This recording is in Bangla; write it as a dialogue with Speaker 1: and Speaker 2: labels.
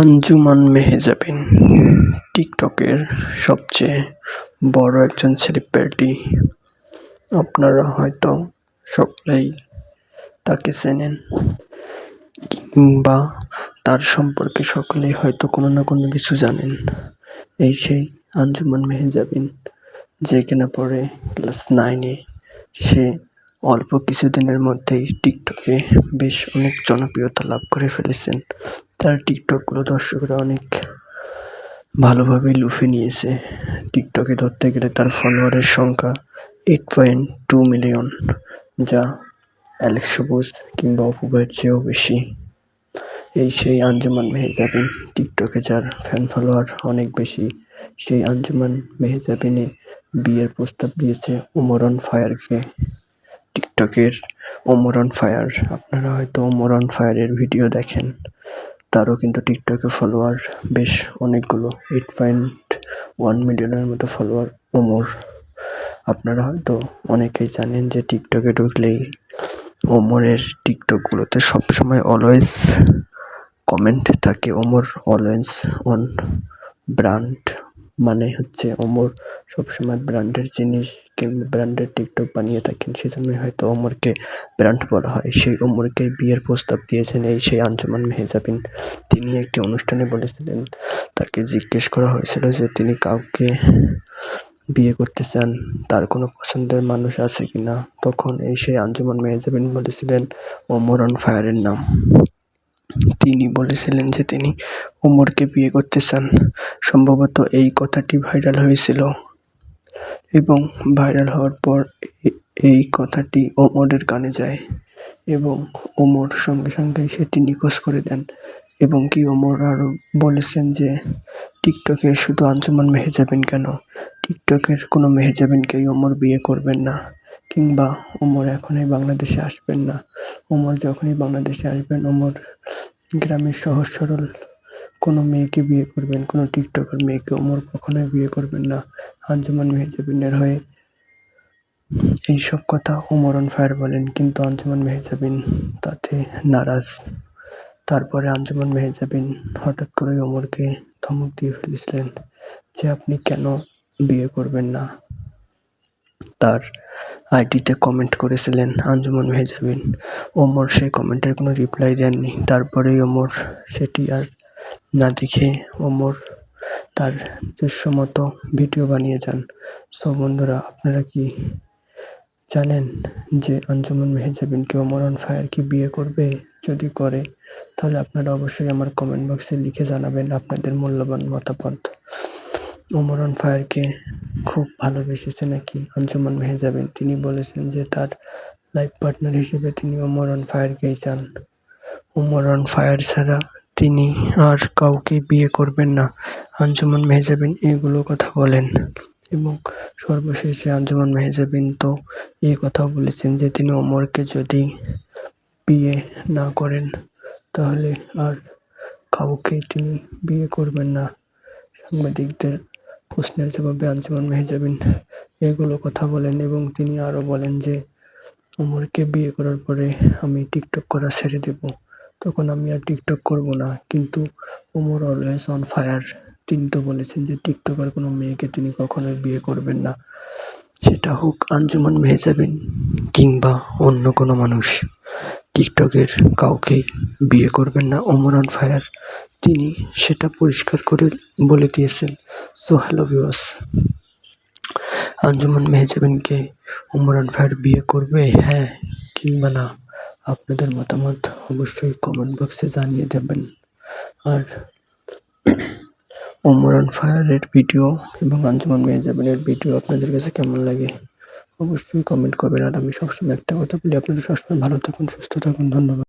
Speaker 1: আঞ্জুমান মেহজাবিন, টিকটকের সবচেয়ে বড় একজন সেলিব্রিটি আপনারা হয়তো সকলেই তাকে চেনেন, কিংবা তার সম্পর্কে সকলেই হয়তো কোনো না কোনো কিছু জানেন। এই সেই আঞ্জুমান মেহজাবিন, যে কিনা পরে ক্লাস নাইনে সে অল্প কিছুদিনের মধ্যেই টিকটকে বেশ অনেক জনপ্রিয়তা লাভ করে ফেলেছেন। তার টিকটকগুলো দর্শকরা অনেক ভালোভাবেই লুফে নিয়েছে। টিকটকে ধরতে গেলে তার ফলোয়ারের সংখ্যা এইট পয়েন্ট টু মিলিয়ন যা অ্যালেক্স সবুজ কিংবা অপুবের চেয়েও বেশি। এই সেই আঞ্জুমান মেহজাবিন, টিকটকে যার ফ্যান ফলোয়ার অনেক বেশি, সেই আঞ্জুমান মেহজাবিনে বিয়ের প্রস্তাব দিয়েছে ওমরন ফায়ারকে টিকটকের ওমরন ফায়ার আপনারা হয়তো ওমরন ফায়ারের ভিডিও দেখেন। তারও কিন্তু টিকটকে ফলোয়ার বেশ অনেকগুলো। এইট পয়েন্ট ওয়ান মিলিয়নের মতো ফলোয়ার ওমর। আপনারা হয়তো অনেকেই জানেন যে টিকটকে ঢুকলেই ওমরের টিকটকগুলোতে সবসময় অলওয়েজ কমেন্ট থাকে। ওমর অলওয়েজ অন ব্র্যান্ড মানে হচ্ছে ওমর সবসময় ব্র্যান্ডের জিনিস কিংবা ব্র্যান্ডের টিকটক বানিয়ে থাকেন, সেজন্যই হয়তো ওমরকে ব্র্যান্ড বলা হয়। সেই ওমরকে বিয়ের প্রস্তাব দিয়েছেন এই সেই আঞ্জুমান মেহজাবিন। তিনি একটি অনুষ্ঠানে বলেছিলেন, তাকে জিজ্ঞেস করা হয়েছিল যে তিনি কাউকে বিয়ে করতে চান, তার কোনো পছন্দের মানুষ আছে কি না তখন এই সেই আঞ্জুমান মেহজাবিন বলেছিলেন, ওমর অন ফায়ারের নাম। তিনি বলেছিলেন যে তিনি ওমরকে বিয়ে করতে চান। সম্ভবত এই কথাটি ভাইরাল হয়েছিল। এবং ভাইরাল হওয়ার পর এই কথাটি ওমরের কানে যায় এবং ওমর সঙ্গে সঙ্গে সেটি নিখোঁজ করে দেন। এবং কি ওমর আরও বলেছেন যে টিকটকে শুধু আঞ্জুমান মেহেজাবিন কেন? টিকটকের কোনো মেহে মেহেজাবিনকেই ওমর বিয়ে করবেন না। কিংবা ওমর এখনই বাংলাদেশে আসবেন না। ওমর যখনই বাংলাদেশে আসবেন ওমর গ্রামের সহজ সরল কোনো মেয়েকে বিয়ে করবেন, কোনো টিকটকের মেয়েকে ওমর কখনোই বিয়ে করবেন না। আঞ্জুমান মেহেজাবিনের হয়ে এইসব কথা ওমর অন ফায়ার বলেন, কিন্তু আঞ্জুমান মেহেজাবিন তাতে নারাজ। তারপরে আঞ্জুমান মেহজাবিন হঠাৎ করে ওমরকে ধমক দিয়ে ফেলেছিলেন যে আপনি কেন বিয়ে করবেন না? তার আইডিতে কমেন্ট করেছিলেন, আঞ্জুমান মেহজাবিন ওমর সেই কমেন্টের কোনো রিপ্লাই দেননি। তারপরেই ওমর সেটি আর না দেখে ওমর তার নিজস্ব মতো ভিডিও বানিয়ে যান। সো বন্ধুরা, আপনারা কি জানেন যে আঞ্জুমান মেহজাবিনকে ওমর অন ফায়ার কি বিয়ে করবে? যদি করে, তাহলে আপনারা অবশ্যই আমার কমেন্ট বক্সে লিখে জানাবেন আপনাদের মূল্যবান মতামত। ওমরান ফায়ারকে খুব ভালোবেসেছে নাকি? আঞ্জুমান মেহজাবিন, তিনি বলেছেন যে তার লাইফ পার্টনার হিসেবে তিনি ওমরান ফায়ারকেই চান। ওমরান ফায়ার ছাড়া তিনি আর কাউকে বিয়ে করবেন না। আঞ্জুমান মেহজাবিন এগুলো কথা বলেন। এবং সর্বশেষে আঞ্জুমান মেহজাবিন তো এই কথাও বলেছেন যে তিনি ওমরকে যদি বিয়ে না করেন, তাহলে আর কাউকে তিনি বিয়ে করবেন না। সাংবাদিকদের প্রশ্নের জবাবে আঞ্জুমান মেহজাবিন এগুলো কথা বলেন এবং তিনি আরও বলেন যে ওমরকে বিয়ে করার পরে আমি টিকটক করা ছেড়ে দেব। তখন আমি আর টিকটক করব না। কিন্তু ওমর অলওয়েজ অন ফায়ার। তিনি তো বলেছেন যে, টিকটকার কোনো মেয়েকে তিনি কখনোই বিয়ে করবেন না। সেটা হোক আঞ্জুমান মেহজাবিন কিংবা অন্য কোনো মানুষ। টিকটকের কাউকেই বিয়ে করবেন না ওমর অন ফায়ার। তিনি সেটা পরিষ্কার করে বলে দিয়েছেন। সো হ্যালো ভিউয়ার্স, আঞ্জুমান মেহজাবিনকে ওমর অন ফায়ার বিয়ে করবে? হ্যাঁ কিংবা না? আপনাদের মতামত অবশ্যই কমেন্ট বক্সে জানিয়ে দেবেন। আর ওমর অন ফায়ারের ভিডিও এবং আঞ্জুমান মেহজাবিনের ভিডিও আপনাদের কাছে কেমন লাগে? অবশ্যই কমেন্ট করবেন আর আমি সবসময় একটা কথা বলি। আপনারা সবসময় ভালো থাকুন, সুস্থ থাকুন, ধন্যবাদ।